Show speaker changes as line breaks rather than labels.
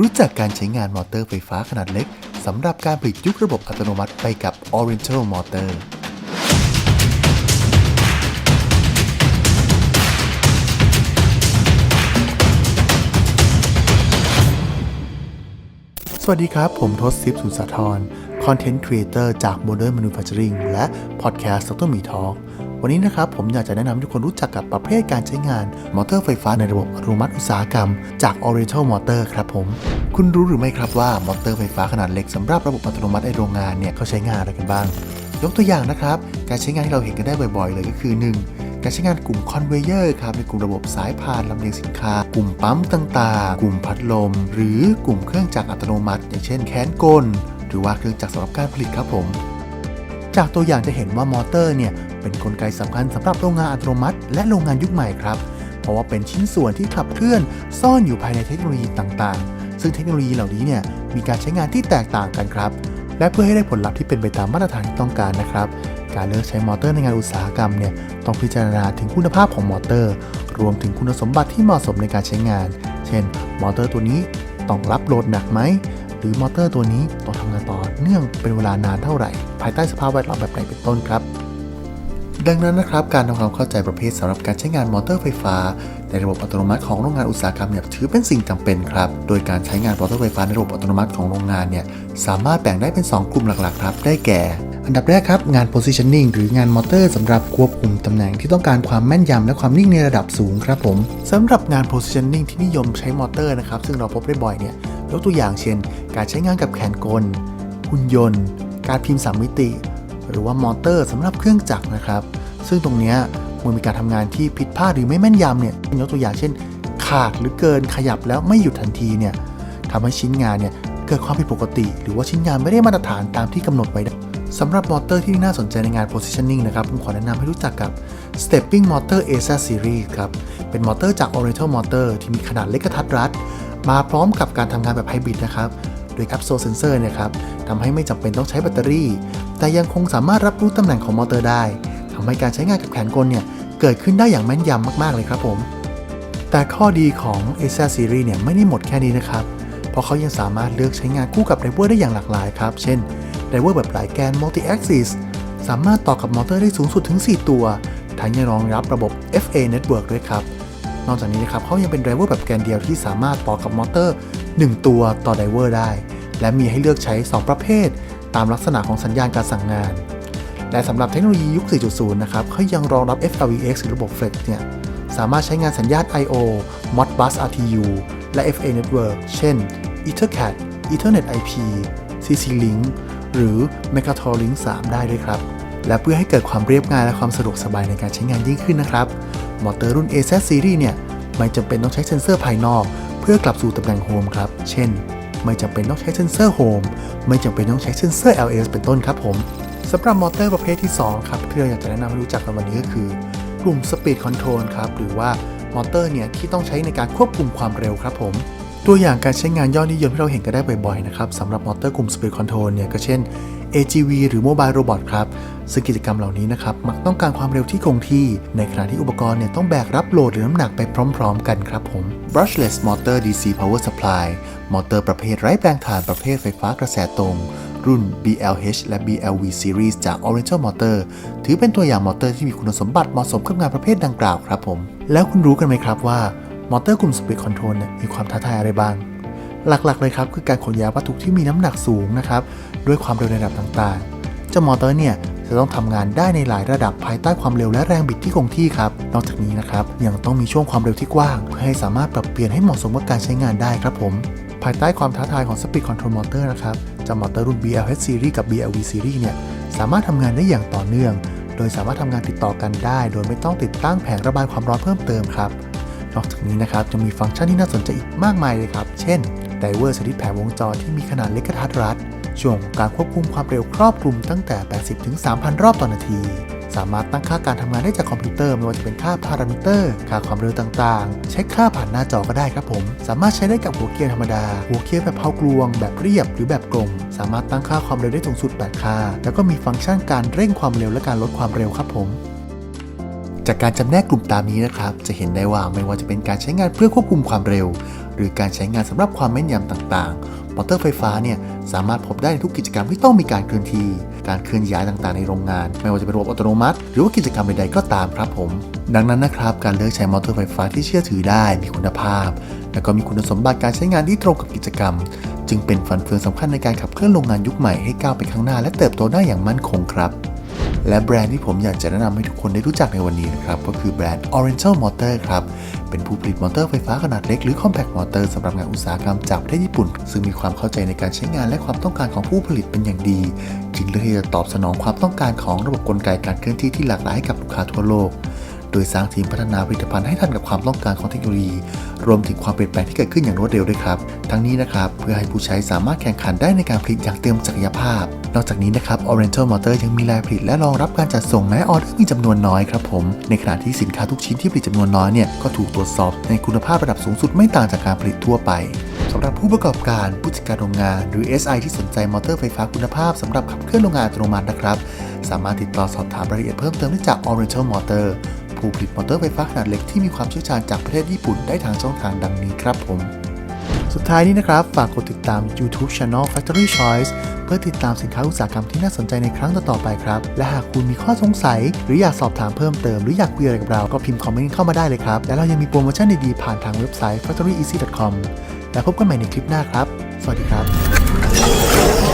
รู้จักการใช้งานมอเตอร์ไฟฟ้าขนาดเล็กสำหรับการผลิตยุคระบบอัตโนมัติไปกับ Oriental Motor สวัสดีครับ ผมทศซิปสุนสาธรคอนเทนต์ครีเอเตอร์จาก Modern Manufacturing และพอดแคสต์ดรมีทอ วันนี้นะครับผมอยากจะแนะนำให้ทุกคนรู้จักกับประเภทการใช้งานมอเตอร์ไฟฟ้าในระบบอัตโนมัติอุตสาหกรรม จาก Oriental Motor ครับผม คุณรู้หรือไม่ครับว่ามอเตอร์ไฟฟ้าขนาดเล็กสำหรับระบบอัตโนมัติในโรงงานเนี่ยเขาใช้งานอะไรกันบ้าง ยกตัวอย่างนะครับ การใช้งานที่เราเห็นกันได้บ่อยๆ เลยก็คือ 1. การใช้งานกลุ่มคอนเวเยอร์ครับในกลุ่มระบบสายพานลำเลียงสินค้า กลุ่มปั๊มต่างๆ กลุ่มพัดลม หรือกลุ่มเครื่องจักรอัตโนมัติ อย่างเช่นแขนกล หรือว่าเครื่องจักรสำหรับการผลิตครับผมจากตัวอย่างจะเห็นว่ามอเตอร์เนี่ย เป็นนกลไกสำคัญสำหรับโรงงานอัตโนมัติ และโรงงานยุคใหม่ครับ เพราะว่าเป็นชิ้นส่วนที่ขับเคลื่อนซ่อนอยู่ภายในเทคโนโลยีต่างๆ ซึ่งเทคโนโลยีเหล่านี้เนี่ยมีการใช้งานที่แตกต่างกันครับ และเพื่อให้ได้ผลลัพธ์ที่เป็นไปตามมาตรฐานที่ต้องการนะครับการเลือกใช้มอเตอร์ในงานอุตสาหกรรมเนี่ยต้องพิจารณาถึงคุณภาพของมอเตอร์ รวมถึงคุณสมบัติที่เหมาะสมในการใช้งาน เช่น มอเตอร์ตัวนี้ต้องรับโหลดหนักไหม หรือมอเตอร์ตัวนี้ต้องทำงานต่อเนื่องเป็นเวลานานเท่าไหร่ ภายใต้สภาพแวดล้อมแบบไหนเป็นต้นครับ ดังนั้นนะครับการทำความเข้าใจประเภทสำหรับการใช้งานมอเตอร์ไฟฟ้า ในระบบอัตโนมัติของโรงงานอุตสาหกรรมเนี่ยถือเป็นสิ่งจำเป็นครับ โดยการใช้งานมอเตอร์ไฟฟ้าในระบบอัตโนมัติของโรงงานเนี่ยสามารถแบ่งได้เป็น 2 กลุ่มหลักๆครับ ได้แก่ อันดับแรกครับ งาน positioning หรืองานมอเตอร์สำหรับควบคุมตำแหน่งที่ต้องการความแม่นยำและความนิ่งในระดับสูงครับผมสำหรับงาน positioning ที่นิยมใช้มอเตอร์นะครับซึ่งเราพบได้บ่อยเนี่ยยกตัวอย่างเช่น การใช้งานกับแขนกลหุ่นยนต์ การพิมพ์สามมิติ หรือว่ามอเตอร์สำหรับเครื่องจักรนะครับ ซึ่งตรงนี้มื่อมีการทำงานที่ผิดพลาดหรือไม่แม่นยำเนี่ยยกตัวอย่างเช่น ขาดหรือเกินขยับแล้วไม่หยุดทันทีเนี่ยทำให้ชิ้นงานเนี่ยเกิดความผิดปกติ หรือว่าชิ้นงานไม่ได้มาตรฐานตามที่กำหนดไว้สำหรับมอเตอร์ที่น่าสนใจในงาน positioning นะครับ ผมขอแนะนำให้รู้จักกับ stepping motor ASA series ครับ เป็นมอเตอร์จาก Oriental Motor ที่มีขนาดเล็กกระทัดรัด มาพร้อมกับการทำงานแบบไฮบริดนะครับ โดยแคปโซลเซนเซอร์เนี่ยครับทำให้ไม่จำเป็นต้องใช้แบตเตอรี่ แต่ยังคงสามารถรับรู้ตำแหน่งของมอเตอร์ได้ทำให้การใช้งานกับแขนกลเนี่ยเกิดขึ้นได้อย่างแม่นยำมากๆเลยครับผม แต่ข้อดีของ a s a Series เนี่ยไม่ได้หมดแค่นี้นะครับ เพราะเขายังสามารถเลือกใช้งานคู่กับไดเวอร์ได้อย่างหลากหลายครับ เช่นไดเวอร์แบบหลายแกน Multi Axis สามารถต่อกับมอเตอร์ได้สูงสุดถึง 4 ตัวทั้งยังรองรับระบบ FA Network ด้วยครับ นอกจากนี้นะครับเขายังเป็นไดเวอร์แบบแกนเดียวที่สามารถต่อกับมอเตอร์ 1 ตัวต่อไดเวอร์ได้ และมีให้เลือกใช้ 2 ประเภท ตามลักษณะของสัญญาณการสั่งงาน และสำหรับเทคโนโลยียุค 4.0 นะครับเขายังรองรับ FLVX หรือระบบ Flex เนี่ยสามารถใช้งานสัญญาณ I/O Modbus RTU และ FA Network เช่น EtherCAT Ethernet IP CC-Link หรือ Megator Link 3 ได้ด้วยครับ และเพื่อให้เกิดความเรียบง่ายและความสะดวกสบายในการใช้งานยิ่งขึ้นนะครับ มอเตอร์รุ่น AZ Series เนี่ย ไม่จำเป็นต้องใช้เซ็นเซอร์ภายนอก เพื่อกลับสู่ตำแหน่งโฮมครับ เช่น ไม่จำเป็นต้องใช้เซ็นเซอร์โฮมไม่จำเป็นต้องใช้เซ็นเซอร์ LS เป็นต้นครับผมสำหรับมอเตอร์ประเภทที่ 2 ครับที่เราอยากจะแนะนำให้รู้จักกันวันนี้ก็คือ กลุ่ม Speed Control ครับหรือว่ามอเตอร์เนี่ยที่ต้องใช้ในการควบคุมความเร็วครับผม ตัวอย่างการใช้งานยอดนิยมที่เราเห็นกันได้บ่อยๆนะครับสำหรับมอเตอร์กลุ่ม Speed Control เนี่ยก็เช่น AGV หรือ Mobile Robot ครับซึ่งกิจกรรมเหล่านี้นะครับมักต้องการความเร็วที่คงที่ ในขณะที่อุปกรณ์เนี่ยต้องแบกรับโหลดหรือน้ำหนักไปพร้อมๆ กันครับผม Brushless Motor DC Power Supply มอเตอร์ประเภทไร้แปลงถ่านประเภทไฟฟ้ากระแสตรง รุ่น BLH และ BLV Series จาก Oriental Motor ถือเป็นตัวอย่างมอเตอร์ที่มีคุณสมบัติเหมาะสมกับงานประเภทดังกล่าวครับผม แล้วคุณรู้กันไหมครับว่า มอเตอร์กลุ่ม Speed Control เนี่ยมีความท้าทายอะไรบ้าง หลักๆเลยครับคือการขนย้ายวัตถุที่มีน้ำหนักสูงนะครับด้วยความเร็วในระดับต่างๆ เจ้ามอเตอร์เนี่ยจะต้องทำงานได้ในหลายระดับภายใต้ความเร็วและแรงบิดที่คงที่ครับ นอกจากนี้นะครับยังต้องมีช่วงความเร็วที่กว้าง เพื่อให้สามารถปรับเปลี่ยนให้เหมาะสมกับการใช้งานได้ครับผม ภายใต้ความท้าทายของ Speed Control Motor นะครับเจ้ามอเตอร์รุ่น BLH Series กับ BLV Series เนี่ยสามารถทำงานได้อย่างต่อเนื่อง โดยสามารถทำงานติดต่อกันได้ โดยไม่ต้องติดตั้งแผงระบายความร้อนเพิ่มเติมครับ นอกจากนี้นะครับจะมีฟังก์ชันที่น่าสนใจอีกมากมายเลยครับ เช่นไดเวอร์สลิดแผงวงจรที่มีขนาดเล็กกระทัดรัด ช่วงของการควบคุมความเร็วครอบคลุมตั้งแต่ 80 ถึง 3,000 รอบต่อนาที สามารถตั้งค่าการทำงานได้จากคอมพิวเตอร์ ไม่ว่าจะเป็นค่าพารามิเตอร์ ค่าความเร็วต่างๆเช็คค่าผ่านหน้าจอก็ได้ครับผม สามารถใช้ได้กับหัวเกียร์ธรรมดา หัวเกียร์แบบเพากลวง แบบเรียบหรือแบบกลม สามารถตั้งค่าความเร็วได้สูงสุด 8 ค่า แล้วก็มีฟังก์ชันการเร่งความเร็วและการลดความเร็วครับผม จากการจำแนกกลุ่มตามนี้นะครับ จะเห็นได้ว่าไม่ว่าจะเป็นการใช้งานเพื่อควบคุมความเร็ว หรือการใช้งานสำหรับความแม่นยำต่างๆมอเตอร์ไฟฟ้าเนี่ยสามารถพบได้ในทุกกิจกรรมที่ต้องมีการเคลื่อนที่ การเคลื่อนย้ายต่างๆในโรงงาน ไม่ว่าจะเป็นระบบอัตโนมัติ หรือว่ากิจกรรมใดๆก็ตามครับผม ดังนั้นนะครับ การเลือกใช้มอเตอร์ไฟฟ้าที่เชื่อถือได้มีคุณภาพ และก็มีคุณสมบัติการใช้งานที่ตรงกับกิจกรรม จึงเป็นฟันเฟืองสำคัญในการขับเคลื่อนโรงงานยุคใหม่ให้ก้าวไปข้างหน้าและเติบโตได้อย่างมั่นคงครับ และแบรนด์ที่ผมอยากจะแนะนำให้ทุกคนได้รู้จักในวันนี้นะครับ ก็คือแบรนด์ Oriental Motor ครับ เป็นผู้ผลิตมอเตอร์ไฟฟ้าขนาดเล็กหรือ Compact Motor สำหรับงานอุตสาหกรรมจากประเทศญี่ปุ่น ซึ่งมีความเข้าใจในการใช้งานและความต้องการของผู้ผลิตเป็นอย่างดี จึงเลือกที่จะตอบสนองความต้องการของระบบกลไกการเคลื่อนที่ที่หลากหลายให้กับลูกค้าทั่วโลก โดยสร้างทีมพัฒนาผลิตภัณฑ์ให้ทันกับความต้องการของเทคโนโลยี รวมถึงความเปลี่ยนแปลงที่เกิดขึ้นอย่างรวดเร็วด้วยครับ ทั้งนี้นะครับเพื่อให้ผู้ใช้สามารถแข่งขันได้ในการผลิตอย่างเต็มศักยภาพ นอกจากนี้นะครับ Oriental Motor ยังมีแรงผลิตและรองรับการจัดส่งแม้ออเดอร์มีจำนวนน้อยครับผมในขณะที่สินค้าทุกชิ้นที่ผลิตจำนวนน้อยเนี่ยก็ถูกตรวจสอบในคุณภาพระดับสูงสุดไม่ต่างจากการผลิตทั่วไปสำหรับผู้ประกอบการผู้จัดการโรงงาน หรือ SI ที่สนใจมอเตอร์ไฟฟ้าคุณภาพสำหรับขับเคลื่อนโรงงานอัตโนมัตินะครับ สามารถติดต่อสอบถามรายละเอียดเพิ่มเติมได้จาก Oriental Motor ผู้ผลิตมอเตอร์ไฟฟ้าขนาดเล็กที่มีความเชี่ยวชาญจากประเทศญี่ปุ่นได้ทางช่องทางดังนี้ครับผม สุดท้ายนี้นะครับ ฝากกดติดตาม YouTube Channel Factory Choice เพื่อติดตามสินค้าอุตสาหกรรมที่น่าสนใจในครั้งต่อๆไปครับ และหากคุณมีข้อสงสัย หรืออยากสอบถามเพิ่มเติม หรืออยากคุยอะไรกับเรา ก็พิมพ์คอมเมนต์เข้ามาได้เลยครับ และเรายังมีโปรโมชั่นดีๆผ่านทางเว็บไซต์ factoryeasy.com แล้วพบกันใหม่ในคลิปหน้าครับ สวัสดีครับ